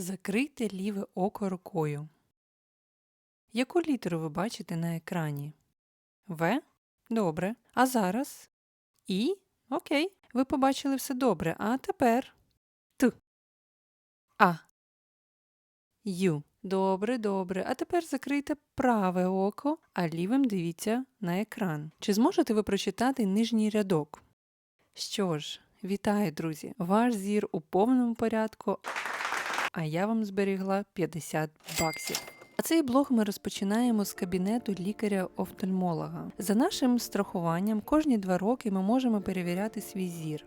Закрийте ліве око рукою. Яку літеру ви бачите на екрані? В? Добре. А зараз? І? Окей. Ви побачили все добре. А тепер? Т. А. Ю. Добре, добре. А тепер закрийте праве око, а лівим дивіться на екран. Чи зможете ви прочитати нижній рядок? Що ж, вітаю, друзі! Ваш зір у повному порядку, а я вам зберігла 50 баксів. А цей блог ми розпочинаємо з кабінету лікаря-офтальмолога. За нашим страхуванням, кожні два роки ми можемо перевіряти свій зір.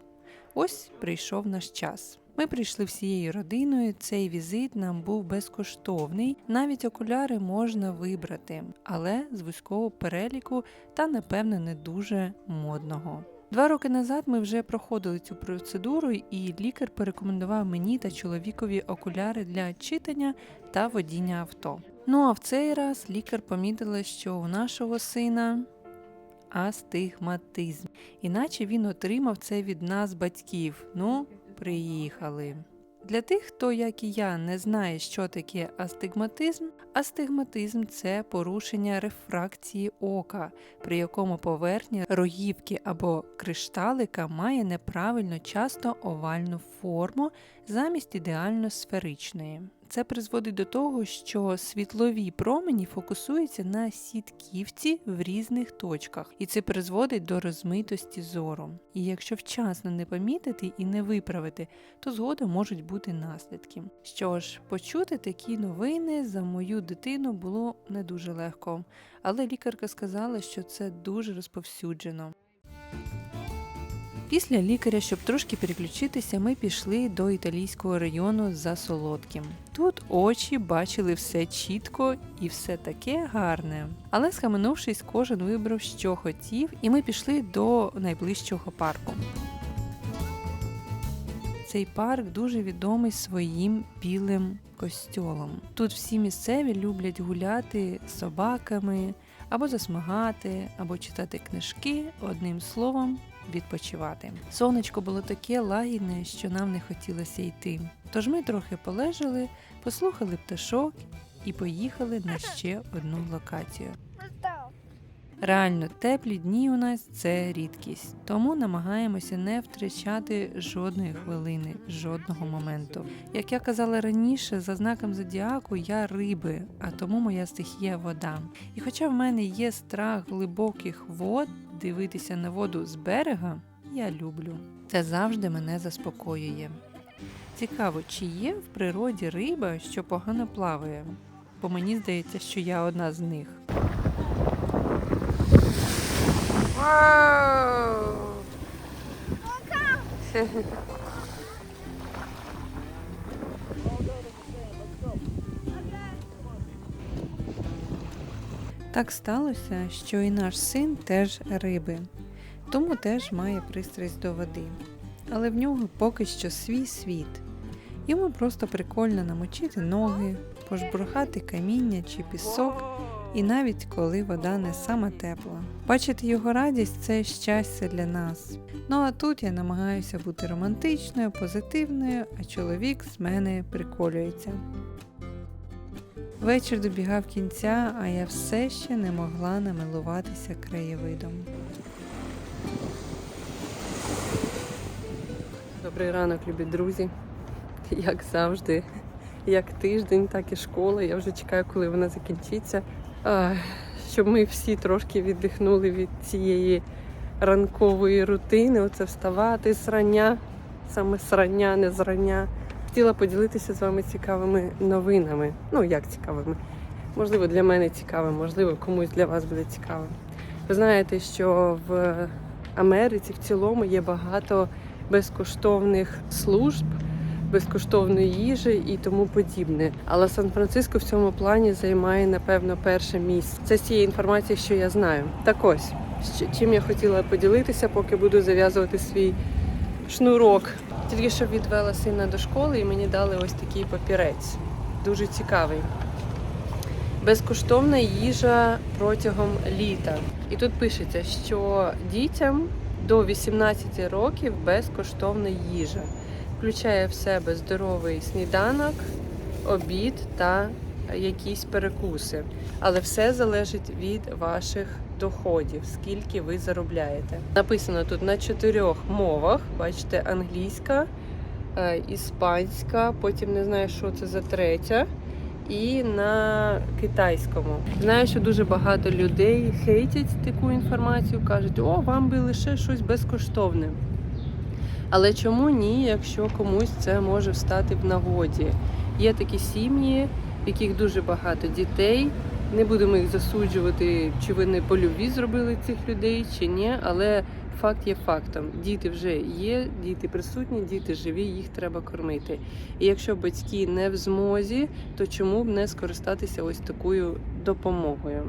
Ось прийшов наш час. Ми прийшли всією родиною. Цей візит нам був безкоштовний. Навіть окуляри можна вибрати, але з вузького переліку та, напевно, не дуже модного. Два роки назад ми вже проходили цю процедуру, і лікар порекомендував мені та чоловікові окуляри для читання та водіння авто. Ну а в цей раз лікар помітила, що у нашого сина астигматизм, іначе він отримав це від нас, батьків. Ну, приїхали. Для тих, хто, як і я, не знає, що таке астигматизм, астигматизм це порушення рефракції ока, при якому поверхня рогівки або кришталика має неправильно часто овальну форму замість ідеально сферичної. Це призводить до того, що світлові промені фокусуються на сітківці в різних точках, і це призводить до розмитості зору. І якщо вчасно не помітити і не виправити, то згодом можуть бути наслідки. Що ж, почути такі новини за мою дитину було не дуже легко, але лікарка сказала, що це дуже розповсюджено. Після лікаря, щоб трошки переключитися, ми пішли до італійського району за солодким. Тут очі бачили все чітко і все таке гарне. Але схаменувшись, кожен вибрав, що хотів, і ми пішли до найближчого парку. Цей парк дуже відомий своїм білим костьолом. Тут всі місцеві люблять гуляти з собаками, або засмагати, або читати книжки, одним словом, відпочивати. Сонечко було таке лагідне, що нам не хотілося йти. Тож ми трохи полежали, послухали пташок і поїхали на ще одну локацію. Реально, теплі дні у нас це рідкість, тому намагаємося не втрачати жодної хвилини, жодного моменту. Як я казала раніше, за знаком зодіаку я риби, а тому моя стихія вода. І хоча в мене є страх глибоких вод, дивитися на воду з берега, я люблю. Це завжди мене заспокоює. Цікаво, чи є в природі риба, що погано плаває? Бо мені здається, що я одна з них. Так сталося, що і наш син теж риби, тому теж має пристрасть до води. Але в нього поки що свій світ. Йому просто прикольно намочити ноги, пожбурхати каміння чи пісок, і навіть коли вода не сама тепла. Бачити його радість це щастя для нас. Ну а тут я намагаюся бути романтичною, позитивною, а чоловік з мене приколюється. Вечір добігав кінця, а я все ще не могла намилуватися краєвидом. Добрий ранок, любі друзі. Як завжди, як тиждень, так і школа. Я вже чекаю, коли вона закінчиться. Щоб ми всі трошки віддихнули від цієї ранкової рутини. Оце вставати зрання, саме срання, не зрання. Хотіла поділитися з вами цікавими новинами. Ну, як цікавими? Можливо, для мене цікавим, можливо, комусь для вас буде цікавим. Ви знаєте, що в Америці в цілому є багато безкоштовних служб, безкоштовної їжі і тому подібне. Але Сан-Франциско в цьому плані займає, напевно, перше місце. Це з тієї інформації, що я знаю. Так ось, чим я хотіла поділитися, поки буду зав'язувати свій шнурок. Тільки що відвела сина до школи і мені дали ось такий папірець. Дуже цікавий. Безкоштовна їжа протягом літа. І тут пишеться, що дітям до 18 років безкоштовна їжа. Включає в себе здоровий сніданок, обід та якісь перекуси. Але все залежить від ваших доходів, скільки ви заробляєте. Написано тут на чотирьох мовах. Бачите, англійська, е, іспанська, потім не знаю, що це за третя. І на китайському. Знаю, що дуже багато людей хейтять таку інформацію, кажуть, о, вам би лише щось безкоштовне. Але чому ні, якщо комусь це може встати в нагоді? Є такі сім'ї, в яких дуже багато дітей. Не будемо їх засуджувати, чи вони по любві зробили цих людей, чи ні, але факт є фактом. Діти вже є, діти присутні, діти живі, їх треба кормити. І якщо батьки не в змозі, то чому б не скористатися ось такою допомогою?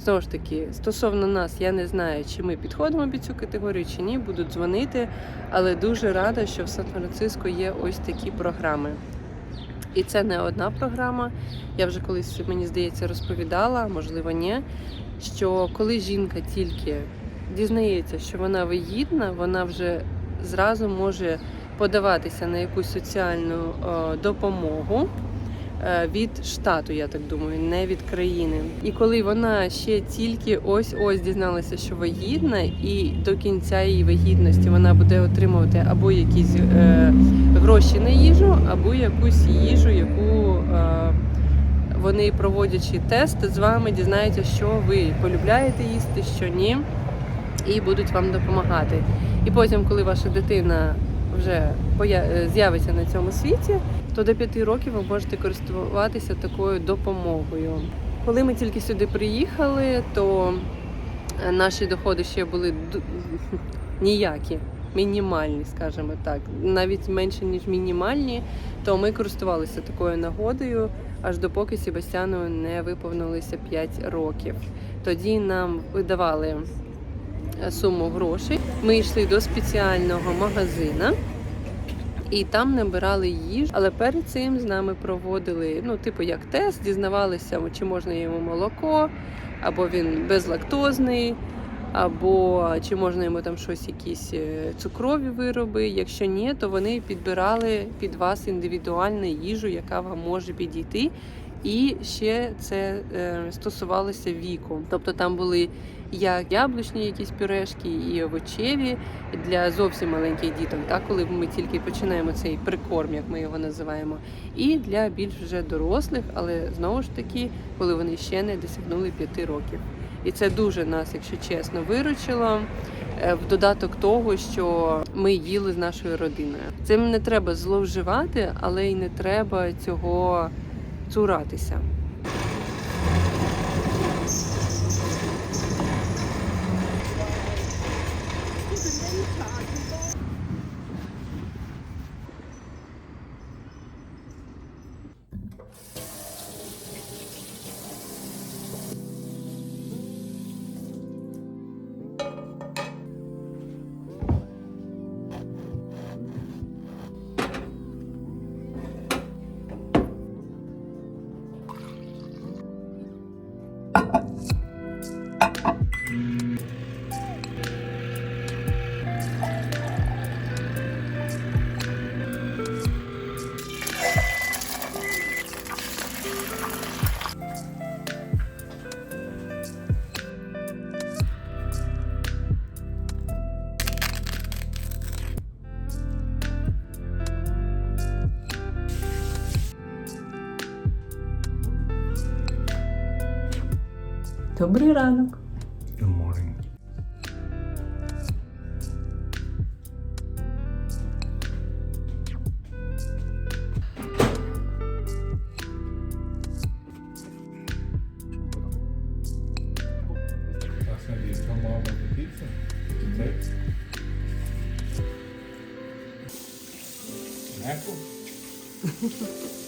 Знову ж таки, стосовно нас, я не знаю, чи ми підходимо під цю категорію, чи ні, будуть дзвонити, але дуже рада, що в Сан-Франциско є ось такі програми. І це не одна програма. Я вже колись, мені здається, розповідала, можливо, ні. Що коли жінка тільки дізнається, що вона вигідна, вона вже зразу може подаватися на якусь соціальну е, допомогу від штату, я так думаю, не від країни. І коли вона ще тільки ось ось дізналася, що вагітна, і до кінця її вагітності вона буде отримувати або якісь е, гроші на їжу, або якусь їжу, яку е, вони проводячи тест з вами дізнаються, що ви полюбляєте їсти, що ні, і будуть вам допомагати. І потім, коли ваша дитина вже е, з'явиться на цьому світі, то до 5 років ви можете користуватися такою допомогою. Коли ми тільки сюди приїхали, то е, наші доходи ще були ніякі, мінімальні, скажімо так, навіть менше ніж мінімальні, то ми користувалися такою нагодою, аж допоки Себастьяну не виповнилося 5 років. Тоді нам видавали е, суму грошей. Ми йшли до спеціального магазина. І там набирали їжу, але перед цим з нами проводили, ну, типу, як тест, дізнавалися, чи можна йому молоко, або він безлактозний, або чи можна йому там щось, якісь е, цукрові вироби. Якщо ні, то вони підбирали під вас індивідуальну їжу, яка вам може підійти. І ще це е, стосувалося віку. Тобто там були як яблучні якісь пюрешки і овочеві для зовсім маленьких діток, так, коли ми тільки починаємо цей прикорм, як ми його називаємо, і для більш вже дорослих, але знову ж таки, коли вони ще не досягнули 5 років. І це дуже нас, якщо чесно, виручило е, в додаток того, що ми їли з нашою родиною. Цим не треба зловживати, але й не треба цього цуратися. Добрий ранок. Good morning. That's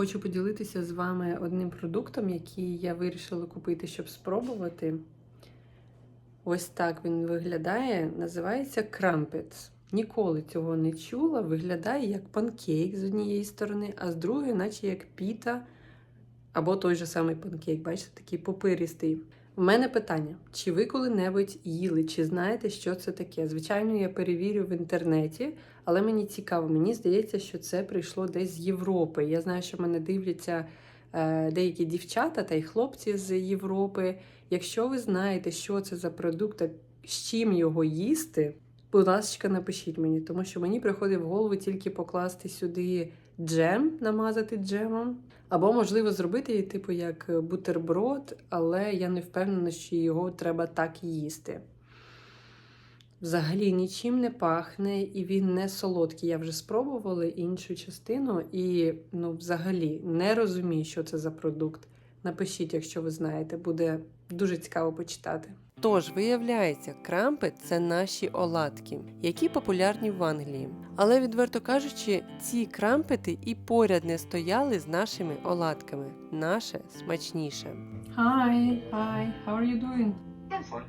Хочу поділитися з вами одним продуктом, який я вирішила купити, щоб спробувати. Ось так він виглядає. Називається крампец. Ніколи цього не чула. Виглядає як панкейк з однієї сторони, а з другої, наче як піта або той же самий панкейк. Бачите, такий попиристий. У мене питання: чи ви коли-небудь їли, чи знаєте, що це таке? Звичайно, я перевірю в інтернеті, але мені цікаво, мені здається, що це прийшло десь з Європи. Я знаю, що мене дивляться е, деякі дівчата та й хлопці з Європи. Якщо ви знаєте, що це за продукт, з чим його їсти, будь ласка, напишіть мені, тому що мені приходить в голову тільки покласти сюди джем, намазати джемом. Або, можливо, зробити, типу, як бутерброд, але я не впевнена, що його треба так їсти. Взагалі нічим не пахне, і він не солодкий. Я вже спробувала іншу частину, і ну, взагалі не розумію, що це за продукт. Напишіть, якщо ви знаєте, буде дуже цікаво почитати. Тож, виявляється, крампи це наші оладки, які популярні в Англії. Але, відверто кажучи, ці крампети і поряд не стояли з нашими оладками. Наше смачніше. Hi, hi, how are you doing? I'm fine.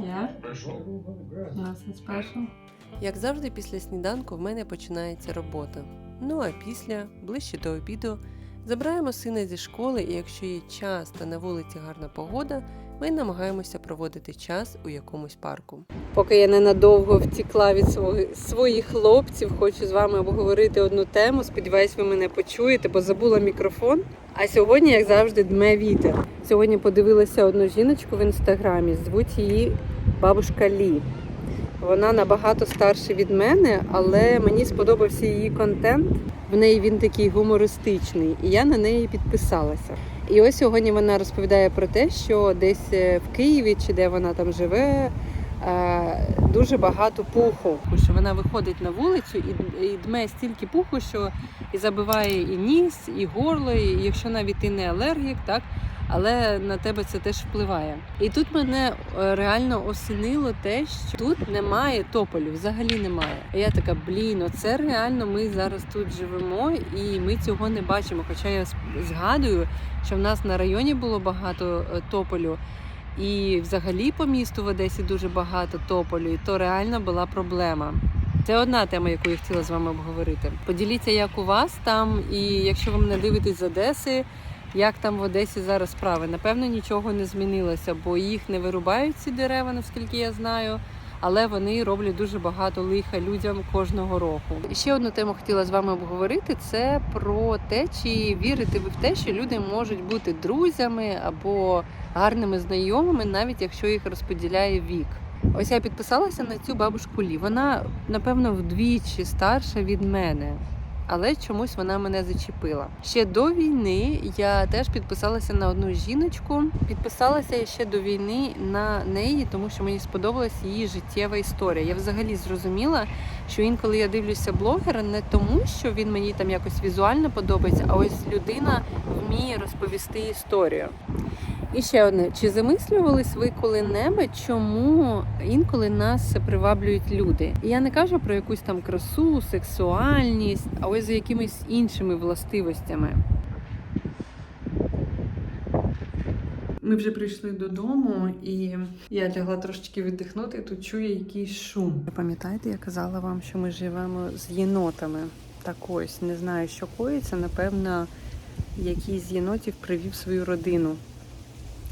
Yeah, nothing special. Як завжди, після сніданку в мене починається робота. Ну а після, ближче до обіду, забираємо сина зі школи, і якщо є час та на вулиці гарна погода, ми намагаємося проводити час у якомусь парку. Поки я ненадовго втікла від своїх хлопців, хочу з вами обговорити одну тему. Сподіваюсь, ви мене почуєте, бо забула мікрофон. А сьогодні, як завжди, дме вітер. Сьогодні подивилася одну жіночку в інстаграмі. Звуть її бабушка Лі. Вона набагато старша від мене, але мені сподобався її контент. В неї він такий гумористичний, і я на неї підписалася. І ось сьогодні вона розповідає про те, що десь е, в Києві чи де вона там живе, е, дуже багато пуху. Що вона виходить на вулицю і, і дме стільки пуху, що і забиває і ніс, і горло, і якщо навіть ти не алергік, так. Але на тебе це теж впливає. І тут мене е, реально осінило те, що тут немає тополів, взагалі немає. А я така, блін, оце реально ми зараз тут живемо, і ми цього не бачимо. Хоча я згадую, що в нас на районі було багато е, тополю, і взагалі по місту в Одесі дуже багато тополю, і то реально була проблема. Це одна тема, яку я хотіла з вами обговорити. Поділіться, як у вас там, і якщо ви мене дивитесь з Одеси, як там в Одесі зараз справи. Напевно, нічого не змінилося, бо їх не вирубають ці дерева, наскільки я знаю. Але вони роблять дуже багато лиха людям кожного року. Ще одну тему хотіла з вами обговорити: це про те, чи вірите ви в те, що люди можуть бути друзями або гарними знайомими, навіть якщо їх розподіляє вік. Ось я підписалася на цю бабушку Лі. Вона, напевно, вдвічі старша від мене. Але чомусь вона мене зачепила. Ще до війни я теж підписалася на одну жіночку. Підписалася ще до війни на неї, тому що мені сподобалась її життєва історія. Я взагалі зрозуміла, що інколи я дивлюся блогера не тому, що він мені там якось візуально подобається, а ось людина вміє розповісти історію. І ще одне: чи замислювались ви коли-небудь, чому інколи нас приваблюють люди? І я не кажу про якусь там красу, сексуальність, а ось за якимись іншими властивостями. Ми вже прийшли додому, і я лягла трошечки віддихнути. Тут чую якийсь шум. Пам'ятаєте, я казала вам, що ми живемо з єнотами. Так ось не знаю, що коїться. Напевно, якийсь з єнотів привів свою родину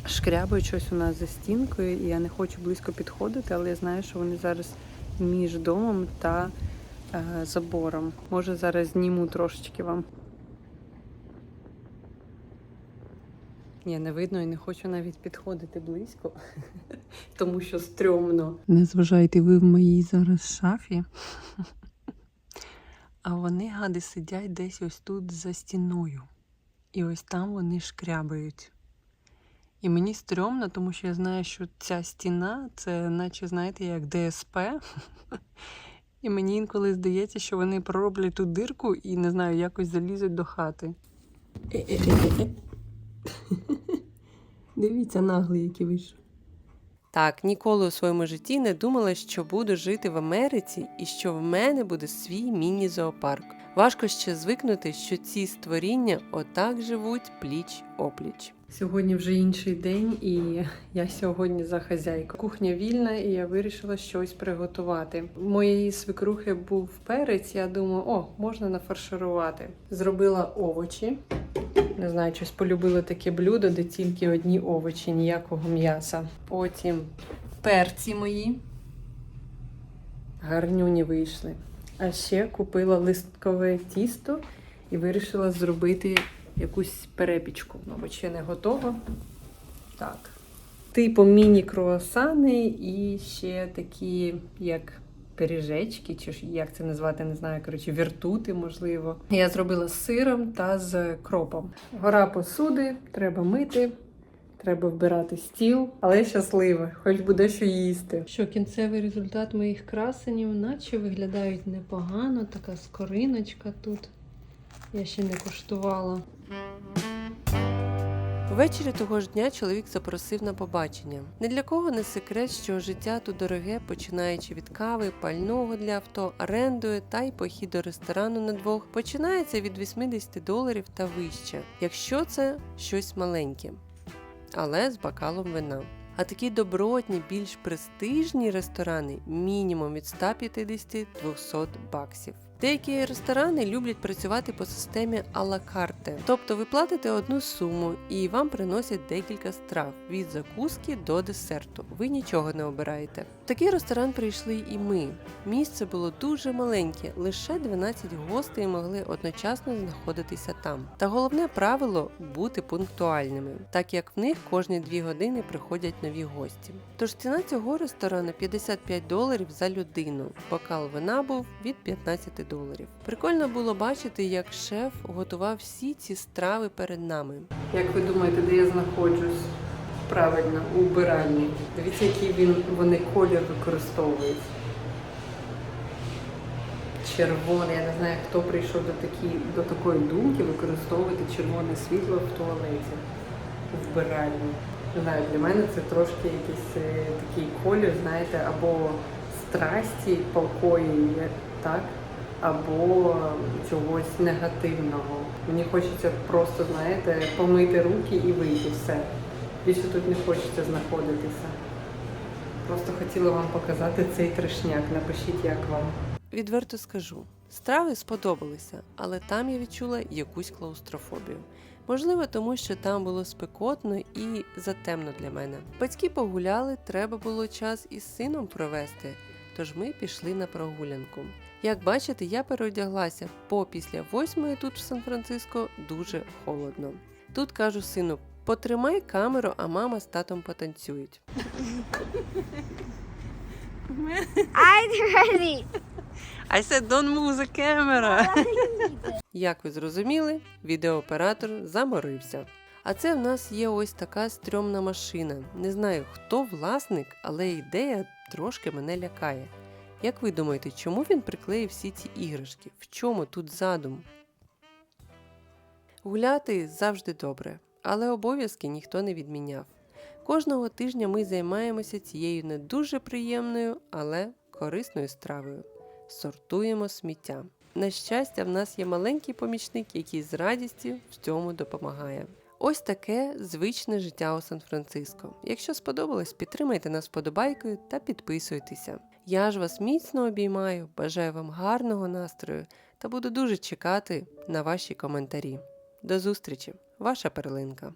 шкрябають щось у нас за стінкою, і я не хочу близько підходити, але я знаю, що вони зараз між домом та е, забором. Може, зараз зніму трошечки вам. Ні, не видно і не хочу навіть підходити близько, тому що стрьомно. Не зважайте ви в моїй зараз шафі. А вони, гади, сидять десь ось тут за стіною. І ось там вони шкрябають. І мені стрьомно, тому що я знаю, що ця стіна це, наче, знаєте, як ДСП. І мені інколи здається, що вони пророблять ту дирку і не знаю, якось залізуть до хати. Дивіться, наглий, який вийшов. Так, ніколи у своєму житті не думала, що буду жити в Америці і що в мене буде свій міні-зоопарк. Важко ще звикнути, що ці створіння отак живуть пліч опліч. Сьогодні вже інший день, і я сьогодні за хазяйку. Кухня вільна, і я вирішила щось приготувати. Моєї свекрухи був перець. Я думаю, о, можна нафарширувати. Зробила овочі. Не знаю, щось полюбила таке блюдо, де тільки одні овочі, ніякого м'яса. Потім перці мої. Гарнюні вийшли. А ще купила листкове тісто і вирішила зробити якусь перепічку. Мабуть, ще не готова. Так. Типу міні-круасани і ще такі, як пиріжечки, чи ж як це назвати, не знаю, коротше, віртути, можливо. Я зробила з сиром та з кропом. Гора посуди, треба мити, треба вбирати стіл, але я щаслива, хоч буде що їсти. Що кінцевий результат моїх красенів, наче виглядають непогано, така скориночка тут. Я ще не куштувала. Ввечері того ж дня чоловік запросив на побачення. Не для кого не секрет, що життя тут дороге, починаючи від кави, пального для авто, орендою та й похід до ресторану на двох, починається від 80 доларів та вище, якщо це щось маленьке, але з бокалом вина. А такі добротні, більш престижні ресторани мінімум від 150-200 баксів. Деякі ресторани люблять працювати по системі а-ла тобто ви платите одну суму і вам приносять декілька страв від закуски до десерту. Ви нічого не обираєте. В такий ресторан прийшли і ми. Місце було дуже маленьке, лише 12 гостей могли одночасно знаходитися там. Та головне правило бути пунктуальними, так як в них кожні 2 години приходять нові гості. Тож ціна цього ресторану 55 доларів за людину. Бокал вина був від 15 доларів. Прикольно було бачити, як шеф готував всі ці страви перед нами. Як ви думаєте, де я знаходжусь? Правильно, у вбиральні. Дивіться, який він вони колір використовують. Червоний, я не знаю, хто прийшов до, такі, до такої думки використовувати червоне світло в туалеті, у вбиральні. Не знаю, для мене це трошки якийсь е, такий колір, знаєте, або страсті палкої, так? або чогось негативного. Мені хочеться просто, знаєте, помити руки і вийти все. Більше тут не хочеться знаходитися. Просто хотіла вам показати цей трешняк. Напишіть, як вам. Відверто скажу, страви сподобалися, але там я відчула якусь клаустрофобію. Можливо, тому що там було спекотно і затемно для мене. Батьки погуляли, треба було час із сином провести, тож ми пішли на прогулянку. Як бачите, я переодяглася, бо після восьмої тут в Сан-Франциско дуже холодно. Тут кажу сину, потримай камеру, а мама з татом потанцюють. I'm ready. I said, don't move the camera. Як ви зрозуміли, відеооператор заморився. А це в нас є ось така стрьомна машина. Не знаю, хто власник, але ідея трошки мене лякає. Як ви думаєте, чому він приклеїв всі ці іграшки? В чому тут задум? Гуляти завжди добре, але обов'язки ніхто не відміняв. Кожного тижня ми займаємося цією не дуже приємною, але корисною стравою. Сортуємо сміття. На щастя, в нас є маленький помічник, який з радістю в цьому допомагає. Ось таке звичне життя у Сан-Франциско. Якщо сподобалось, підтримайте нас вподобайкою та підписуйтеся. Я ж вас міцно обіймаю, бажаю вам гарного настрою та буду дуже чекати на ваші коментарі. До зустрічі, ваша перлинка.